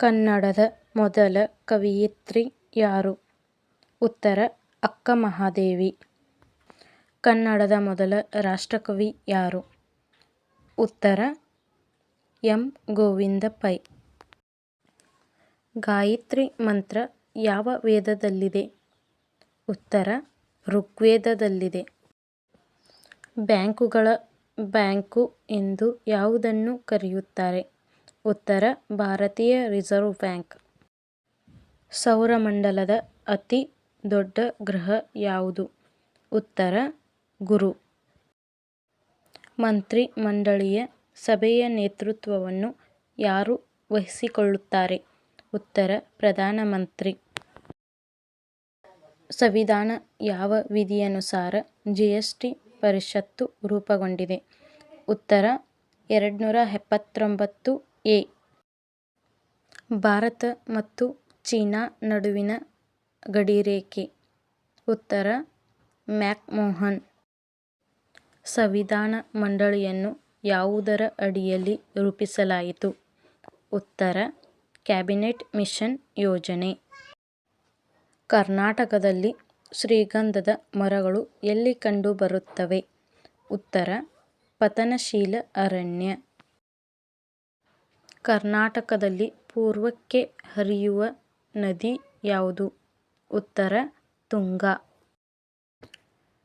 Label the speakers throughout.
Speaker 1: ಕನ್ನಡದ ಮೊದಲ ಕವಯಿತ್ರಿ ಯಾರು? ಉತ್ತರ, ಅಕ್ಕ ಮಹಾದೇವಿ. ಕನ್ನಡದ ಮೊದಲ ರಾಷ್ಟ್ರಕವಿ ಯಾರು? ಉತ್ತರ, ಎಂ. ಗೋವಿಂದ ಪೈ. ಗಾಯತ್ರಿ ಮಂತ್ರ ಯಾವ ವೇದದಲ್ಲಿದೆ? ಉತ್ತರ, ಋಗ್ವೇದದಲ್ಲಿದೆ. ಬ್ಯಾಂಕುಗಳ ಬ್ಯಾಂಕು ಎಂದು ಯಾವುದನ್ನು ಕರೆಯುತ್ತಾರೆ? ಉತ್ತರ, ಭಾರತೀಯ ರಿಸರ್ವ್ ಬ್ಯಾಂಕ್. ಸೌರಮಂಡಲದ ಅತಿ ದೊಡ್ಡ ಗ್ರಹ ಯಾವುದು? ಉತ್ತರ, ಗುರು. ಮಂತ್ರಿ ಮಂಡಳಿಯ ಸಭೆಯ ನೇತೃತ್ವವನ್ನು ಯಾರು ವಹಿಸಿಕೊಳ್ಳುತ್ತಾರೆ? ಉತ್ತರ, ಪ್ರಧಾನಮಂತ್ರಿ. ಸಂವಿಧಾನ ಯಾವ ವಿಧಿಯನುಸಾರ ಜಿಎಸ್ಟಿ ಪರಿಷತ್ತು ರೂಪುಗೊಂಡಿದೆ? ಉತ್ತರ, ಎರಡುನೂರ ಎಪ್ಪತ್ತೊಂಬತ್ತು ಎ. ಭಾರತ ಮತ್ತು ಚೀನಾ ನಡುವಿನ ಗಡಿರೇಖೆ? ಉತ್ತರ ಮ್ಯಾಕ್ಮೋಹನ್ ಸಂವಿಧಾನ ಮಂಡಳಿಯನ್ನು ಯಾವುದರ ಅಡಿಯಲ್ಲಿ ರೂಪಿಸಲಾಯಿತು? ಉತ್ತರ ಕ್ಯಾಬಿನೆಟ್ ಮಿಷನ್ ಯೋಜನೆ. ಕರ್ನಾಟಕದಲ್ಲಿ ಶ್ರೀಗಂಧದ ಮರಗಳು ಎಲ್ಲಿ ಕಂಡುಬರುತ್ತವೆ? ಉತ್ತರ ಪತನಶೀಲ ಅರಣ್ಯ. ಕರ್ನಾಟಕದಲ್ಲಿ ಪೂರ್ವಕ್ಕೆ ಹರಿಯುವ ನದಿ ಯಾವುದು? ಉತ್ತರ, ತುಂಗಾ.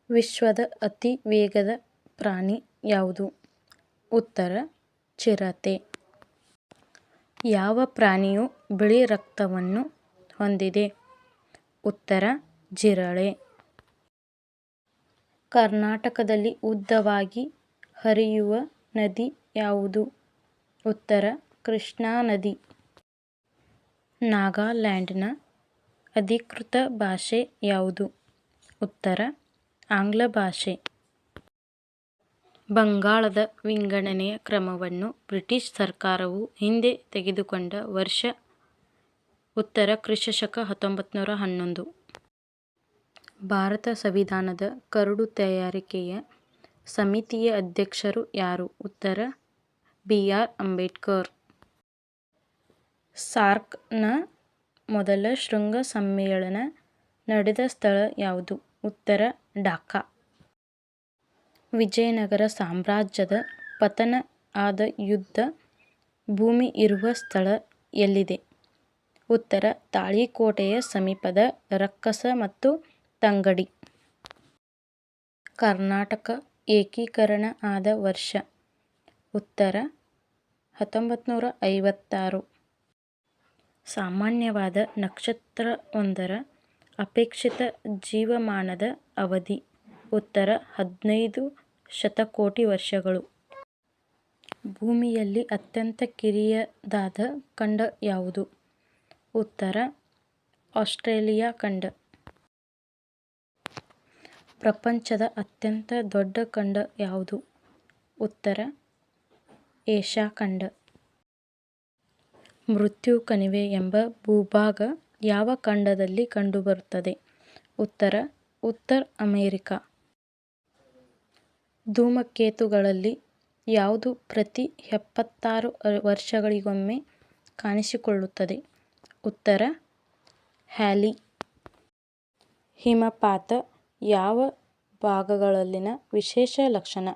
Speaker 1: ವಿಶ್ವದ ಅತಿ ವೇಗದ ಪ್ರಾಣಿ ಯಾವುದು? ಉತ್ತರ, ಚಿರತೆ. ಯಾವ ಪ್ರಾಣಿಯು ಬಿಳಿ ರಕ್ತವನ್ನು ಹೊಂದಿದೆ? ಉತ್ತರ, ಜಿರಳೆ. ಕರ್ನಾಟಕದಲ್ಲಿ ಉದ್ದವಾಗಿ ಹರಿಯುವ ನದಿ ಯಾವುದು? ಉತ್ತರ ಕೃಷ್ಣಾ ನದಿ. ನಾಗಾಲ್ಯಾಂಡ್ನ ಅಧಿಕೃತ ಭಾಷೆ ಯಾವುದು? ಉತ್ತರ, ಆಂಗ್ಲ ಭಾಷೆ. ಬಂಗಾಳದ ವಿಂಗಡಣೆಯ ಕ್ರಮವನ್ನು ಬ್ರಿಟಿಷ್ ಸರ್ಕಾರವು ಹಿಂದೆ ತೆಗೆದುಕೊಂಡ ವರ್ಷ? ಉತ್ತರ ಕ್ರಿಶಶಕ ಹತ್ತೊಂಬತ್ತು ಹನ್ನೊಂದು. ಭಾರತ ಸಂವಿಧಾನದ ಕರಡು ತಯಾರಿಕೆಯ ಸಮಿತಿಯ ಅಧ್ಯಕ್ಷರು ಯಾರು? ಉತ್ತರ, ಬಿ. ಆರ್. ಅಂಬೇಡ್ಕರ್. ಸಾರ್ಕ್ನ ಮೊದಲ ಶೃಂಗ ಸಮ್ಮೇಳನ ನಡೆದ ಸ್ಥಳ ಯಾವುದು? ಉತ್ತರ, ಢಾಕಾ. ವಿಜಯನಗರ ಸಾಮ್ರಾಜ್ಯದ ಪತನ ಆದ ಯುದ್ಧ ಭೂಮಿ ಇರುವ ಸ್ಥಳ ಎಲ್ಲಿದೆ? ಉತ್ತರ, ತಾಳಿಕೋಟೆಯ ಸಮೀಪದ ರಕ್ಕಸ ಮತ್ತು ತಂಗಡಿ. ಕರ್ನಾಟಕ ಏಕೀಕರಣ ಆದ ವರ್ಷ? ಉತ್ತರ ಹತ್ತೊಂಬತ್ತನೂರ ಐವತ್ತಾರು. ಸಾಮಾನ್ಯವಾದ ನಕ್ಷತ್ರವೊಂದರ ಅಪೇಕ್ಷಿತ ಜೀವಮಾನದ ಅವಧಿ? ಉತ್ತರ, ಹದ್ನೈದು ಶತಕೋಟಿ ವರ್ಷಗಳು. ಭೂಮಿಯಲ್ಲಿ ಅತ್ಯಂತ ಕಿರಿಯದಾದ ಖಂಡ ಯಾವುದು? ಉತ್ತರ, ಆಸ್ಟ್ರೇಲಿಯಾ ಖಂಡ. ಪ್ರಪಂಚದ ಅತ್ಯಂತ ದೊಡ್ಡ ಖಂಡ ಯಾವುದು? ಉತ್ತರ, ಏಷ್ಯಾ ಖಂಡ. ಮೃತ್ಯು ಕಣಿವೆ ಎಂಬ ಭೂಭಾಗ ಯಾವ ಖಂಡದಲ್ಲಿ ಕಂಡುಬರುತ್ತದೆ? ಉತ್ತರ ಉತ್ತರ ಅಮೆರಿಕ. ಧೂಮಕೇತುಗಳಲ್ಲಿ ಯಾವುದು ಪ್ರತಿ ಎಪ್ಪತ್ತಾರು ವರ್ಷಗಳಿಗೊಮ್ಮೆ ಕಾಣಿಸಿಕೊಳ್ಳುತ್ತದೆ? ಉತ್ತರ, ಹ್ಯಾಲಿ. ಹಿಮಪಾತ ಯಾವ ಭಾಗಗಳಲ್ಲಿನ ವಿಶೇಷ ಲಕ್ಷಣ?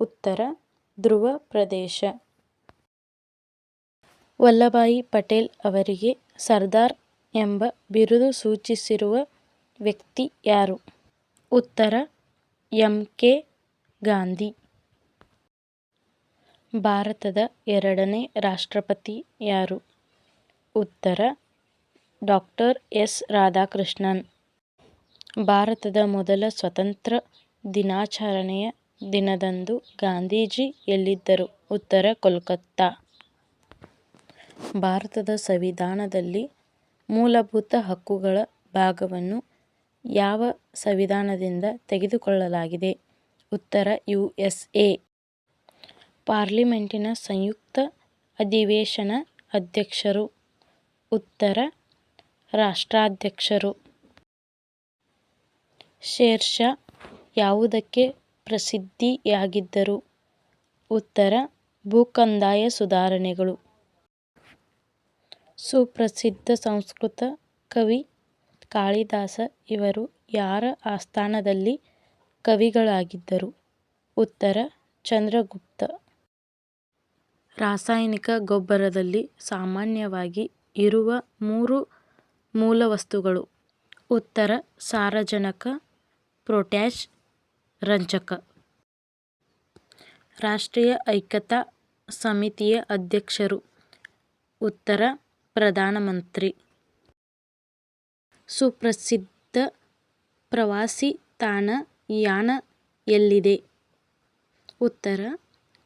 Speaker 1: ಉತ್ತರ, ಧ್ರುವ ಪ್ರದೇಶ. ವಲ್ಲಭಭಾಯಿ ಪಟೇಲ್ ಅವರಿಗೆ ಸರ್ದಾರ್ ಎಂಬ ಬಿರುದು ಸೂಚಿಸಿರುವ ವ್ಯಕ್ತಿ ಯಾರು? ಉತ್ತರ, ಎಂ. ಕೆ. ಗಾಂಧಿ. ಭಾರತದ ಎರಡನೇ ರಾಷ್ಟ್ರಪತಿ ಯಾರು? ಉತ್ತರ ಡಾಕ್ಟರ್ ಎಸ್. ರಾಧಾಕೃಷ್ಣನ್. ಭಾರತದ ಮೊದಲ ಸ್ವತಂತ್ರ ದಿನಾಚರಣೆಯ ದಿನದಂದು ಗಾಂಧೀಜಿ ಎಲ್ಲಿದ್ದರು? ಉತ್ತರ, ಕೋಲ್ಕತ್ತಾ. ಭಾರತದ ಸಂವಿಧಾನದಲ್ಲಿ ಮೂಲಭೂತ ಹಕ್ಕುಗಳ ಭಾಗವನ್ನು ಯಾವ ಸಂವಿಧಾನದಿಂದ ತೆಗೆದುಕೊಳ್ಳಲಾಗಿದೆ? ಉತ್ತರ, ಯು. ಎಸ್. ಎ. ಪಾರ್ಲಿಮೆಂಟಿನ ಸಂಯುಕ್ತ ಅಧಿವೇಶನ ಅಧ್ಯಕ್ಷರು? ಉತ್ತರ, ರಾಷ್ಟ್ರಾಧ್ಯಕ್ಷರು. ಶೇರ್ ಷಾ ಯಾವುದಕ್ಕೆ ಪ್ರಸಿದ್ಧಿಯಾಗಿದ್ದರು? ಉತ್ತರ, ಭೂಕಂದಾಯ ಸುಧಾರಣೆಗಳು. ಸುಪ್ರಸಿದ್ಧ ಸಂಸ್ಕೃತ ಕವಿ ಕಾಳಿದಾಸ ಇವರು ಯಾರ ಆಸ್ಥಾನದಲ್ಲಿ ಕವಿಗಳಾಗಿದ್ದರು? ಉತ್ತರ ಚಂದ್ರಗುಪ್ತ ರಾಸಾಯನಿಕ ಗೊಬ್ಬರದಲ್ಲಿ ಸಾಮಾನ್ಯವಾಗಿ ಇರುವ ಮೂರು ಮೂಲವಸ್ತುಗಳು? ಉತ್ತರ ಸಾರಜನಕ, ಪೊಟ್ಯಾಷ್, ರಂಜಕ ರಾಷ್ಟ್ರೀಯ ಐಕ್ಯತಾ ಸಮಿತಿಯ ಅಧ್ಯಕ್ಷರು? ಉತ್ತರ ಪ್ರಧಾನಮಂತ್ರಿ ಸುಪ್ರಸಿದ್ಧ ಪ್ರವಾಸಿ ತಾಣ ಯಾಣ ಎಲ್ಲಿದೆ? ಉತ್ತರ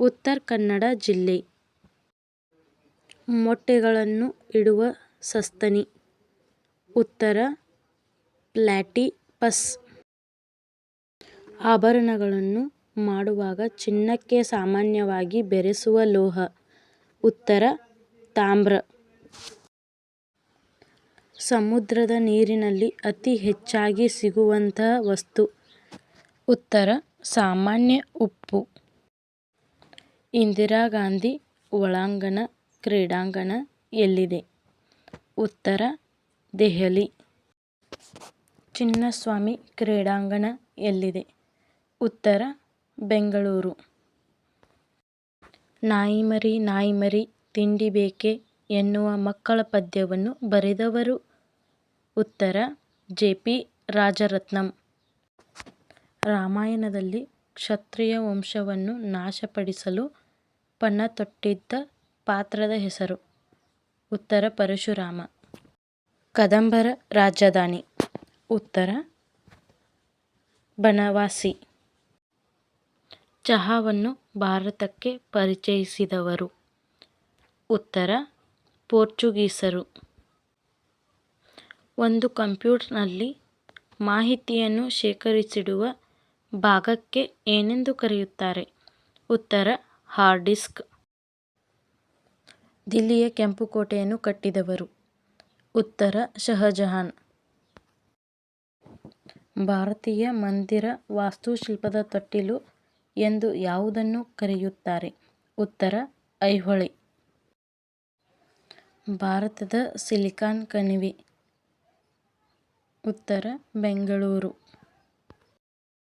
Speaker 1: ಉತ್ತರ ಕನ್ನಡ ಜಿಲ್ಲೆ ಮೊಟ್ಟೆಗಳನ್ನು ಇಡುವ ಸಸ್ತನಿ? ಉತ್ತರ ಪ್ಲಾಟಿಪಸ್ ಆಭರಣಗಳನ್ನು ಮಾಡುವಾಗ ಚಿನ್ನಕ್ಕೆ ಸಾಮಾನ್ಯವಾಗಿ ಬೆರೆಸುವ ಲೋಹ? ಉತ್ತರ, ತಾಮ್ರ ಸಮುದ್ರದ ನೀರಿನಲ್ಲಿ ಅತಿ ಹೆಚ್ಚಾಗಿ ಸಿಗುವಂತಹ ವಸ್ತು? ಉತ್ತರ, ಸಾಮಾನ್ಯ ಉಪ್ಪು ಇಂದಿರಾಗಾಂಧಿ ಒಳಾಂಗಣ ಕ್ರೀಡಾಂಗಣ ಎಲ್ಲಿದೆ? ಉತ್ತರ, ದೆಹಲಿ ಚಿನ್ನಸ್ವಾಮಿ ಕ್ರೀಡಾಂಗಣ ಎಲ್ಲಿದೆ? ಉತ್ತರ, ಬೆಂಗಳೂರು ನಾಯಿಮರಿ ನಾಯಿಮರಿ ತಿಂಡಿ ಬೇಕೆ ಎನ್ನುವ ಮಕ್ಕಳ ಪದ್ಯವನ್ನು ಬರೆದವರು? ಉತ್ತರ ಜೆ. ಪಿ. ರಾಜರತ್ನಂ ರಾಮಾಯಣದಲ್ಲಿ ಕ್ಷತ್ರಿಯ ವಂಶವನ್ನು ನಾಶಪಡಿಸಲು ಪಣತೊಟ್ಟಿದ್ದ ಪಾತ್ರದ ಹೆಸರು? ಉತ್ತರ ಪರಶುರಾಮ ಕದಂಬರ ರಾಜಧಾನಿ? ಉತ್ತರ ಬನವಾಸಿ ಚಹಾವನ್ನು ಭಾರತಕ್ಕೆ ಪರಿಚಯಿಸಿದವರು? ಉತ್ತರ ಪೋರ್ಚುಗೀಸರು ಒಂದು ಕಂಪ್ಯೂಟರ್ನಲ್ಲಿ ಮಾಹಿತಿಯನ್ನು ಶೇಖರಿಸಿಡುವ ಭಾಗಕ್ಕೆ ಏನೆಂದು ಕರೆಯುತ್ತಾರೆ? ಉತ್ತರ, ಹಾರ್ಡ್ ಡಿಸ್ಕ್ ದಿಲ್ಲಿಯ ಕೆಂಪು ಕೋಟೆಯನ್ನು ಕಟ್ಟಿದವರು? ಉತ್ತರ, ಶಹಜಹಾನ್ ಭಾರತೀಯ ಮಂದಿರ ವಾಸ್ತುಶಿಲ್ಪದ ತೊಟ್ಟಿಲು ಎಂದು ಯಾವುದನ್ನು ಕರೆಯುತ್ತಾರೆ? ಉತ್ತರ, ಐಹೊಳೆ ಭಾರತದ ಸಿಲಿಕಾನ್ ಕಣಿವೆ? ಉತ್ತರ ಬೆಂಗಳೂರು